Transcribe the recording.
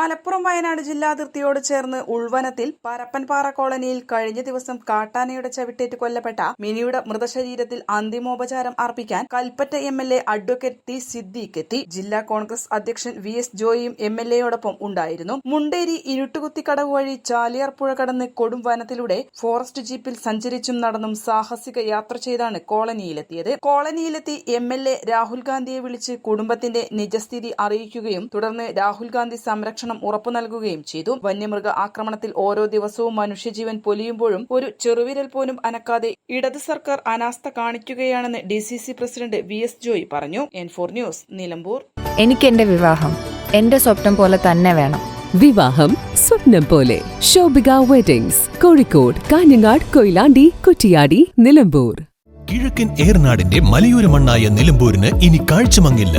Malappuram Wayanad ജില്ലാതിർത്തിയോട് ചേർന്ന് ഉൾവനത്തിൽ പരപ്പൻപാറ കോളനിയിൽ കഴിഞ്ഞ ദിവസം കാട്ടാനയുടെ ചവിട്ടേറ്റ് കൊല്ലപ്പെട്ട മിനിയുടെ മൃതശരീരത്തിൽ അന്തിമോപചാരം അർപ്പിക്കാൻ Kalpetta M L A advocate T Siddique എത്തി. ജില്ലാ കോൺഗ്രസ് അധ്യക്ഷൻ വി എസ് ജോയിയും എം എൽ എയോടൊപ്പം ഉണ്ടായിരുന്നു. മുണ്ടേരി ഇരുട്ടുകുത്തിക്കടവ് വഴി ചാലിയാർ പുഴ കടന്ന് കൊടും വനത്തിലൂടെ ഫോറസ്റ്റ് ജീപ്പിൽ സഞ്ചരിച്ചും നടന്നും സാഹസിക യാത്ര ചെയ്താണ് കോളനിയിലെത്തിയത്. കോളനിയിലെത്തി എം എൽ എ രാഹുൽ ഗാന്ധിയെ വിളിച്ച് കുടുംബത്തിന്റെ നിജസ്ഥിതി അറിയിക്കുകയും തുടർന്ന് രാഹുൽ ഗാന്ധി സംരക്ഷണം ഉറപ്പു നൽകുകയും ചെയ്തു. വന്യമൃഗ ആക്രമണത്തിൽ ഓരോ ദിവസവും മനുഷ്യജീവൻ പൊലിയുമ്പോഴും ഒരു ചെറുവിരൽ പോലും അനക്കാതെ ഇടത് സർക്കാർ അനാസ്ഥ കാണിക്കുകയാണെന്ന് D C C president V S Joy പറഞ്ഞു. N four news Nilambur. എനിക്ക് എന്റെ വിവാഹം എന്റെ സ്വപ്നം പോലെ തന്നെ വേണം. വിവാഹം സ്വപ്നം പോലെ. ശോഭിക വെഡിങ്സ് കോഴിക്കോട് കാഞ്ഞങ്ങാട് കൊയിലാണ്ടി കുറ്റിയാടി നിലമ്പൂർ. കിഴക്കൻ ഏർനാടിന്റെ മലയോര മണ്ണായ നിലമ്പൂരിന് ഇനി കാഴ്ചമങ്ങില്ല